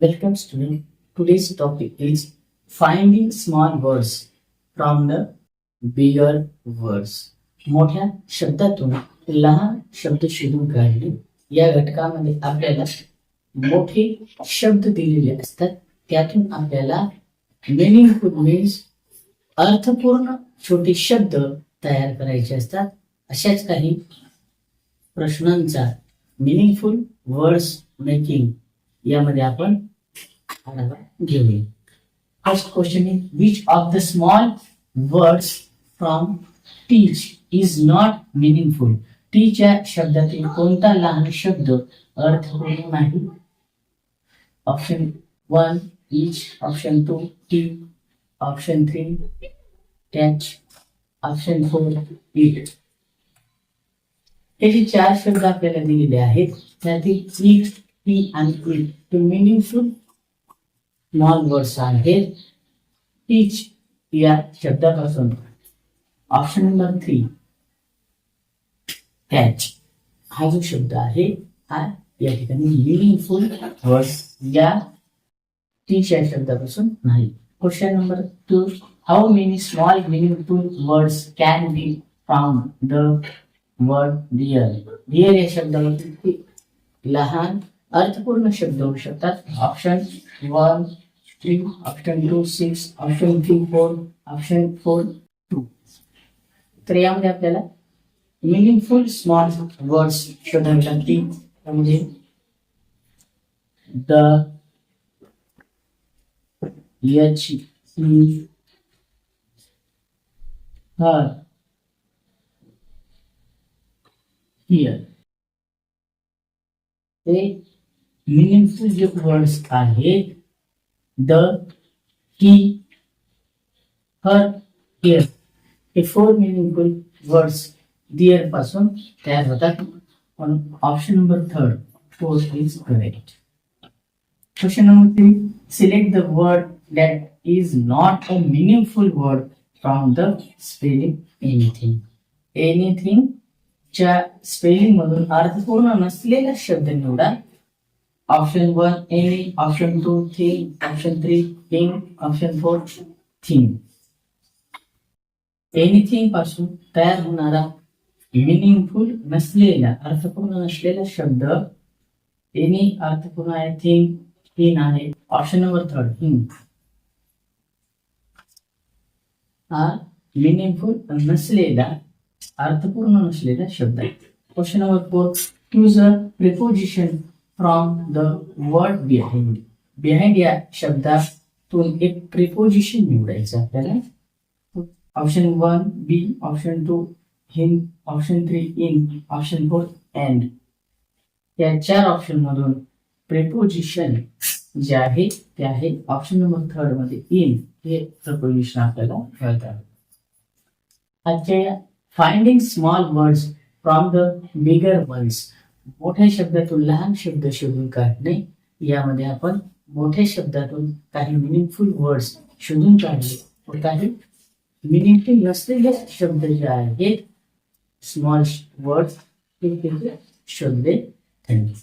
Welcome student. Today's topic is finding small words from the bigger words. मोठ्या शब्दातून लहान शब्द शोधून काढणे या घटकामध्ये आपल्याला मोठे शब्द दिलेले असतात त्यातून आपल्याला मिनिंगफुल मीन्स अर्थपूर्ण छोटे शब्द तयार करायचे असतात अशाच काही प्रश्नांचा मिनिंगफुल वर्ड्स मेकिंग यामध्ये आपण however, giving. First question is which of of the small words from teach is not meaningful टीच्या शब्दातील कोणता लहान शब्द अर्थपूर्ण नाही? Option one each option two tea option three tach option four eat हे जे चार शब्द आपल्याला दिलेले आहेत त्यातील इट टी आणि eat two meaningful small words आहेत टीच या शब्दापासून. ऑप्शन नंबर थ्री टॅच हा जो शब्द आहे हा या ठिकाणी मिनिंगफुल वर्ड्स या टीच या शब्दापासून नाही. Question number two how many small meaningful words can be from the word dear dear या शब्दामध्ये किती? लहान अर्थपूर्ण शब्द होऊ शकतात. Option one three option two six option three four option four two तर यामध्ये आपल्याला मिनिंगफुल स्मॉल वर्ड्स शोधावे लागतील त्यामध्ये the H E her hear हे मिनिंगफुल जे वर्ड्स आहेत द ही हर हिअर हे फोर मिनिंगफुल वर्ड्स दिअरपासून तयार होतात. म्हणून option number third four is correct question number three select the word that is not a meaningful word from the spelling anything anything च्या spelling मधून अर्थपूर्ण नसलेला शब्द निवडा. Option one any option two thing option three thing option four thing एनिथिंगपासून तयार होणारा meaningful नसलेला अर्थपूर्ण नसलेला शब्द एनी अर्थपूर्ण आहे थिंग थिंग आहे. ऑप्शन नंबर थर्ड हिंग हा मिनिंगफुल नसलेला अर्थपूर्ण नसलेला शब्द आहे. Question number four choose a preposition from the word behind behind या शब्दातून एक प्रिपोजिशन निवडायचं आपल्याला. Option one be option two hind option three in option four and या चार ऑप्शन मधून प्रिपोजिशन जे आहे ते आहे ऑप्शन नंबर थर्डमध्ये इन हे प्रपोजिशन आपल्याला कळतात आजच्या finding small words from the bigger words मोठ्या शब्दातून लहान शब्द शोधून काढणे यामध्ये आपण मोठ्या शब्दातून काही मिनिंगफुल वर्ड्स शोधून काढले. काही मिनिंगफुल नसलेले शब्द जे आहेत स्मॉल वर्ड्स ते शोधले. थँक्यू